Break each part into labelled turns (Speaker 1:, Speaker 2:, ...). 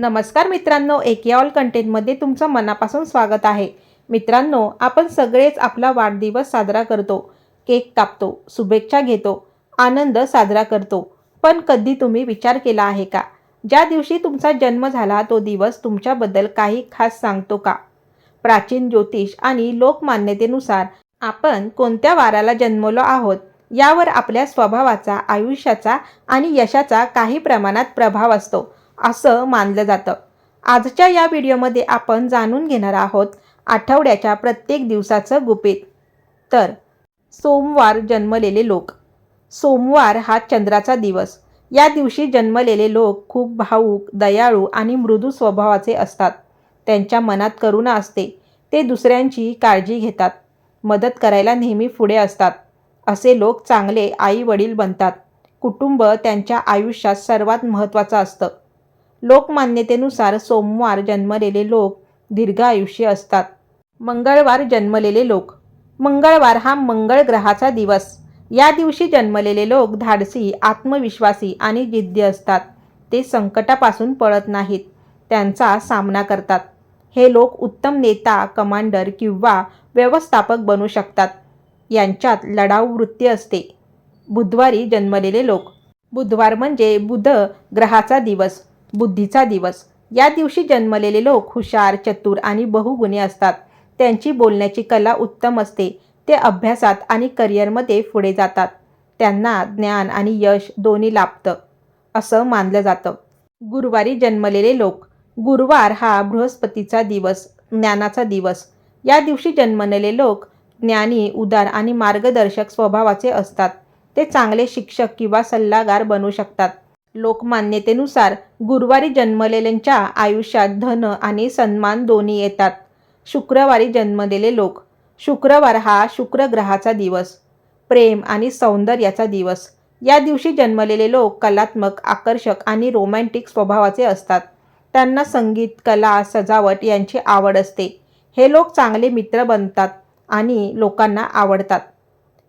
Speaker 1: नमस्कार मित्रांनो एके ऑल कंटेंटमध्ये तुमचं मनापासून स्वागत आहे. मित्रांनो आपण सगळेच आपला वाढदिवस साजरा करतो. केक कापतो शुभेच्छा घेतो आनंद साजरा करतो. पण कधी तुम्ही विचार केला आहे का? ज्या दिवशी तुमचा जन्म झाला तो दिवस तुमच्याबद्दल काही खास सांगतो का? प्राचीन ज्योतिष आणि लोकमान्यतेनुसार आपण कोणत्या वाराला जन्मलो आहोत यावर आपल्या स्वभावाचा आयुष्याचा आणि यशाचा काही प्रमाणात प्रभाव असतो. असं मानलं जातं. आजच्या या व्हिडिओमध्ये आपण जाणून घेणार आहोत आठवड्याच्या प्रत्येक दिवसाचं गुपित. तर सोमवार जन्मलेले लोक. सोमवार हा चंद्राचा दिवस. या दिवशी जन्मलेले लोक खूप भावूक दयाळू आणि मृदू स्वभावाचे असतात. त्यांच्या मनात करुणा असते. ते दुसऱ्यांची काळजी घेतात. मदत करायला नेहमी पुढे असतात. असे लोक चांगले आई वडील बनतात. कुटुंब त्यांच्या आयुष्यात सर्वात महत्त्वाचं असतं. लोकमान्यतेनुसार सोमवार जन्मलेले लोक दीर्घ आयुष्य असतात. मंगळवार जन्मलेले लोक. मंगळवार हा मंगळ ग्रहाचा दिवस. या दिवशी जन्मलेले लोक धाडसी आत्मविश्वासी आणि जिद्दी असतात. ते संकटापासून पळत नाहीत. त्यांचा सामना करतात. हे लोक उत्तम नेता कमांडर किंवा व्यवस्थापक बनू शकतात. यांच्यात लढाऊ वृत्ती असते. बुधवारी जन्मलेले लोक. बुधवार म्हणजे बुध ग्रहाचा दिवस. बुद्धीचा दिवस. या दिवशी जन्मलेले लोक हुशार चतुर आणि बहुगुणी असतात. त्यांची बोलण्याची कला उत्तम असते. ते अभ्यासात आणि करिअरमध्ये पुढे जातात. त्यांना ज्ञान आणि यश दोन्ही लाभतं असं मानलं जातं. गुरुवारी जन्मलेले लोक गुरुवार हा बृहस्पतीचा दिवस ज्ञानाचा दिवस. या दिवशी जन्मलेले लोक ज्ञानी उदार आणि मार्गदर्शक स्वभावाचे असतात. ते चांगले शिक्षक किंवा सल्लागार बनू शकतात. लोकमान्यतेनुसार गुरुवारी जन्मलेल्यांच्या आयुष्यात धन आणि सन्मान दोन्ही येतात. शुक्रवारी जन्मलेले लोक. शुक्रवार हा शुक्र ग्रहाचा दिवस. प्रेम आणि सौंदर्याचा दिवस. या दिवशी जन्मलेले लोक कलात्मक आकर्षक आणि रोमॅन्टिक स्वभावाचे असतात. त्यांना संगीत कला सजावट यांची आवड असते. हे लोक चांगले मित्र बनतात आणि लोकांना आवडतात.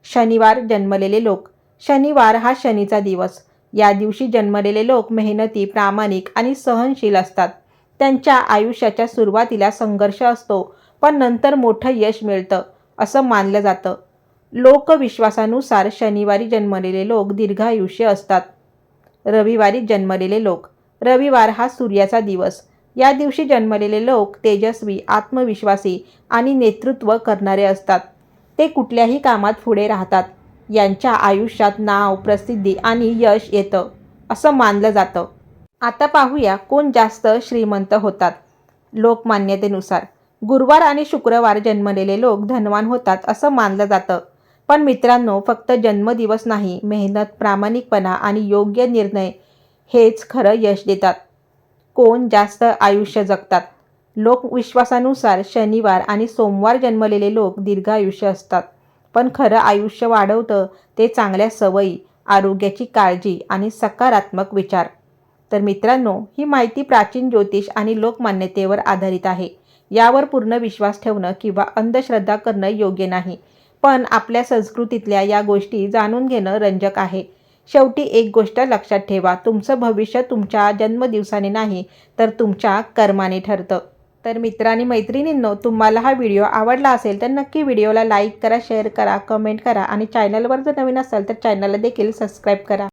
Speaker 1: शनिवार जन्मलेले लोक. शनिवार हा शनीचा दिवस. या दिवशी जन्मलेले लोक मेहनती प्रामाणिक आणि सहनशील असतात. त्यांच्या आयुष्याच्या सुरुवातीला संघर्ष असतो पण नंतर मोठं यश मिळतं असं मानलं जातं. लोकविश्वासानुसार शनिवारी जन्मलेले लोक दीर्घायुष्य असतात. रविवारी जन्मलेले लोक. रविवार हा सूर्याचा दिवस. या दिवशी जन्मलेले लोक तेजस्वी आत्मविश्वासी आणि नेतृत्व करणारे असतात. ते कुठल्याही कामात पुढे राहतात. यांच्या आयुष्यात नाव प्रसिद्धी आणि यश येतं असं मानलं जातं. आता पाहूया कोण जास्त श्रीमंत होतात. लोकमान्यतेनुसार. गुरुवार आणि शुक्रवार जन्मलेले लोक धनवान होतात असं मानलं जातं. पण मित्रांनो फक्त जन्मदिवस नाही मेहनत प्रामाणिकपणा आणि योग्य निर्णय हेच खरं यश देतात. कोण जास्त आयुष्य जगतात? लोकविश्वासानुसार शनिवार आणि सोमवार जन्मलेले लोक दीर्घ आयुष्य असतात. पण खरं आयुष्य वाढवतं ते चांगल्या सवयी आरोग्याची काळजी आणि सकारात्मक विचार. तर मित्रांनो ही माहिती प्राचीन ज्योतिष आणि लोकमान्यतेवर आधारित आहे. यावर पूर्ण विश्वास ठेवणं किंवा अंधश्रद्धा करणं योग्य नाही. पण आपल्या संस्कृतीतल्या या गोष्टी जाणून घेणं रंजक आहे. शेवटी एक गोष्ट लक्षात ठेवा तुमचं भविष्य तुमच्या जन्मदिवसाने नाही तर तुमच्या कर्माने ठरतं. तर मित्रांनी मैत्रिणींनो तुम्हाला हा व्हिडिओ आवडला असेल तर नक्की व्हिडिओला लाईक करा शेअर करा कमेंट करा आणि चॅनलवर जर नवीन असाल तर चॅनलला देखील सबस्क्राईब करा.